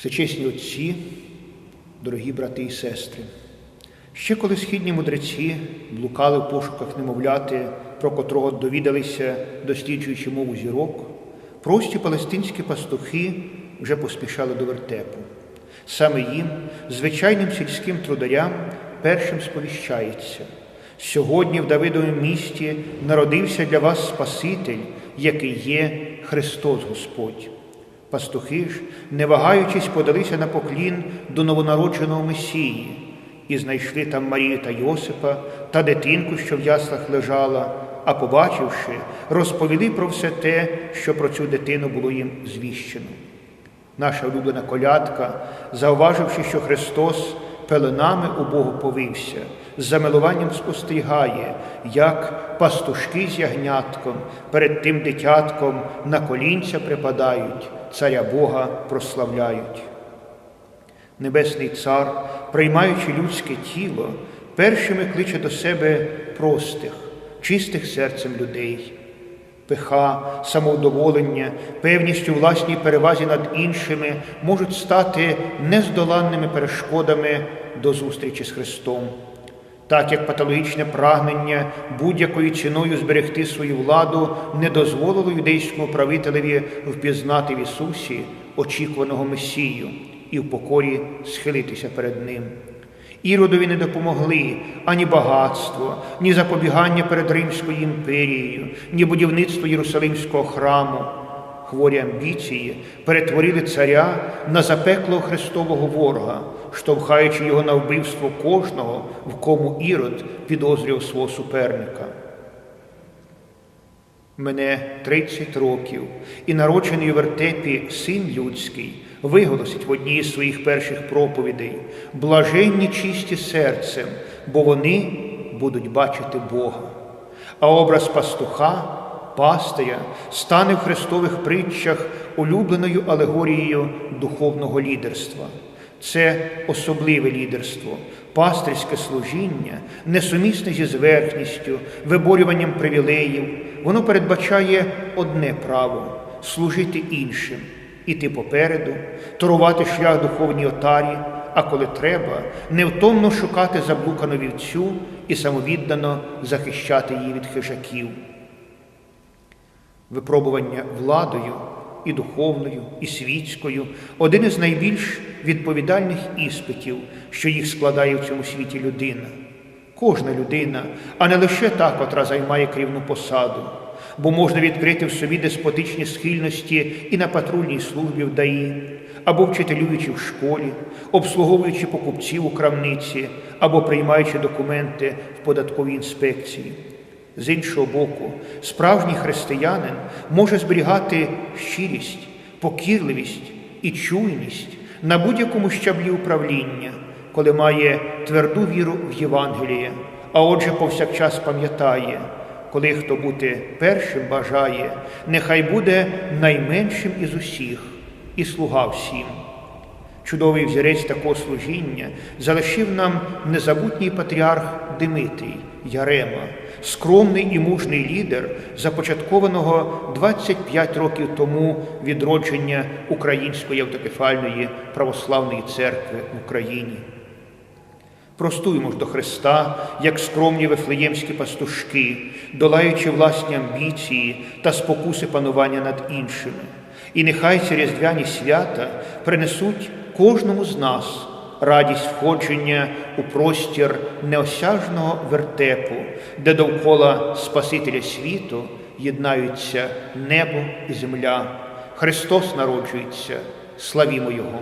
Всечесні отці, дорогі брати і сестри, ще коли східні мудреці блукали в пошуках немовляти, про котрого довідалися, досліджуючи мову зірок, прості палестинські пастухи вже поспішали до вертепу. Саме їм, звичайним сільським трударям, першим сповіщається. Сьогодні в Давидовому місті народився для вас Спаситель, який є Христос Господь. Пастухи ж, не вагаючись, подалися на поклін до новонародженого Месії і знайшли там Марію та Йосипа та дитинку, що в яслах лежала, а побачивши, розповіли про все те, що про цю дитину було їм звіщено. Наша улюблена колядка, зауваживши, що Христос пеленами у Богу повився, з замилуванням спостерігає, як пастушки з ягнятком перед тим дитятком на колінця припадають, царя Бога прославляють. Небесний цар, приймаючи людське тіло, першими кличе до себе простих, чистих серцем людей. Пиха, самовдоволення, певність у власній перевазі над іншими можуть стати нездоланними перешкодами до зустрічі з Христом. Так як патологічне прагнення будь-якою ціною зберегти свою владу не дозволило юдейському правителеві впізнати в Ісусі очікуваного Месію і в покорі схилитися перед Ним. Іродові не допомогли ані багатство, ні запобігання перед Римською імперією, ні будівництво Єрусалимського храму. Хворі амбіції перетворили царя на запеклого Христового ворога, штовхаючи його на вбивство кожного, в кому ірод підозрював свого суперника. Мене 30 років, і народжений у вертепі син людський виголосить в одній з своїх перших проповідей блаженні чисті серцем, бо вони будуть бачити Бога. А образ пастуха, пастиря стане в Христових притчах улюбленою алегорією духовного лідерства. Це особливе лідерство, пастирське служіння, несумісне зі зверхністю, виборюванням привілеїв. Воно передбачає одне право служити іншим, іти попереду, торувати шлях духовній отарі, а коли треба, невтомно шукати заблукану вівцю і самовіддано захищати її від хижаків. Випробування владою і духовною, і світською один із найбільш відповідальних іспитів, що їх складає в цьому світі людина. Кожна людина, а не лише та, котра займає керівну посаду, бо можна відкрити в собі деспотичні схильності і на патрульній службі в ДАІ, або вчителюючи в школі, обслуговуючи покупців у крамниці, або приймаючи документи в податковій інспекції. З іншого боку, справжній християнин може зберігати щирість, покірливість і чуйність на будь-якому щаблі управління, коли має тверду віру в Євангеліє, а отже, повсякчас пам'ятає, коли хто бути першим бажає, нехай буде найменшим із усіх і слуга всім. Чудовий взірець такого служіння залишив нам незабутній патріарх Димитрій Ярема, скромний і мужний лідер, започаткованого 25 років тому відродження Української автокефальної православної церкви в Україні. Простуємо ж до Христа, як скромні вифлеємські пастушки, долаючи власні амбіції та спокуси панування над іншими. І нехай ці різдвяні свята принесуть кожному з нас радість входження у простір неосяжного вертепу, де довкола Спасителя світу єднаються небо і земля. Христос народжується, славімо Його!